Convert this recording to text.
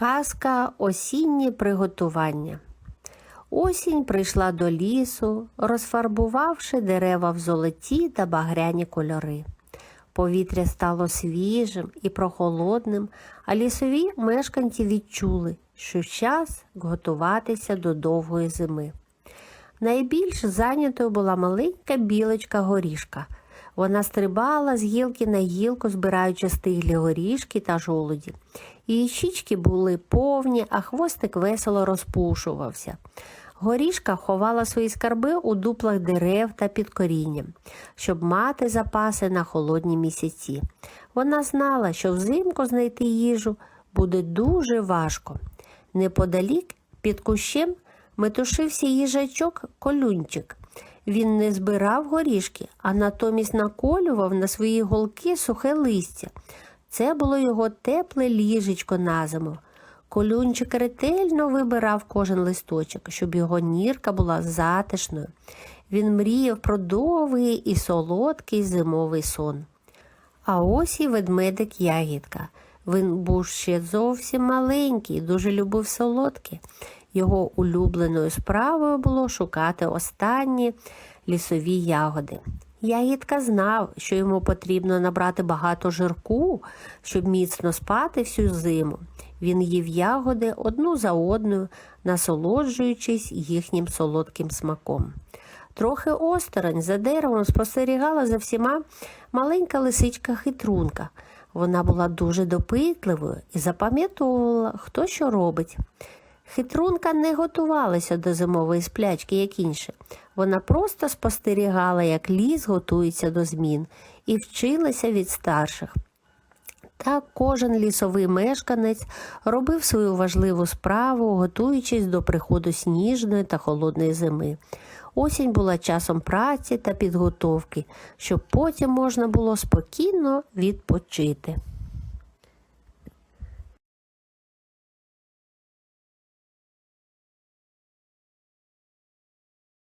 Казка осіннє приготування. Осінь прийшла до лісу, розфарбувавши дерева в золоті та багряні кольори. Повітря стало свіжим і прохолодним, а лісові мешканці відчули, що час готуватися до довгої зими. Найбільш зайнятою була маленька білочка горішка. Вона стрибала з гілки на гілку, збираючи стиглі горішки та жолуді. Її щічки були повні, а хвостик весело розпушувався. Горішка ховала свої скарби у дуплах дерев та під корінням, щоб мати запаси на холодні місяці. Вона знала, що взимку знайти їжу буде дуже важко. Неподалік під кущем метушився їжачок колюнчик. Він не збирав горішки, а натомість наколював на свої голки сухе листя. Це було його тепле ліжечко на зиму. Колюнчик ретельно вибирав кожен листочок, щоб його нірка була затишною. Він мріяв про довгий і солодкий зимовий сон. А ось і ведмедик ягідка. Він був ще зовсім маленький, дуже любив солодке. Його улюбленою справою було шукати останні лісові ягоди. Ягідка знав, що йому потрібно набрати багато жирку, щоб міцно спати всю зиму. Він їв ягоди одну за одною, насолоджуючись їхнім солодким смаком. Трохи осторонь за деревом спостерігала за всіма маленька лисичка хитрунка. Вона була дуже допитливою і запам'ятовувала, хто що робить. Хитрунка не готувалася до зимової сплячки, як інші. Вона просто спостерігала, як ліс готується до змін, і вчилася від старших. Так кожен лісовий мешканець робив свою важливу справу, готуючись до приходу сніжної та холодної зими. Осінь була часом праці та підготовки, щоб потім можна було спокійно відпочити.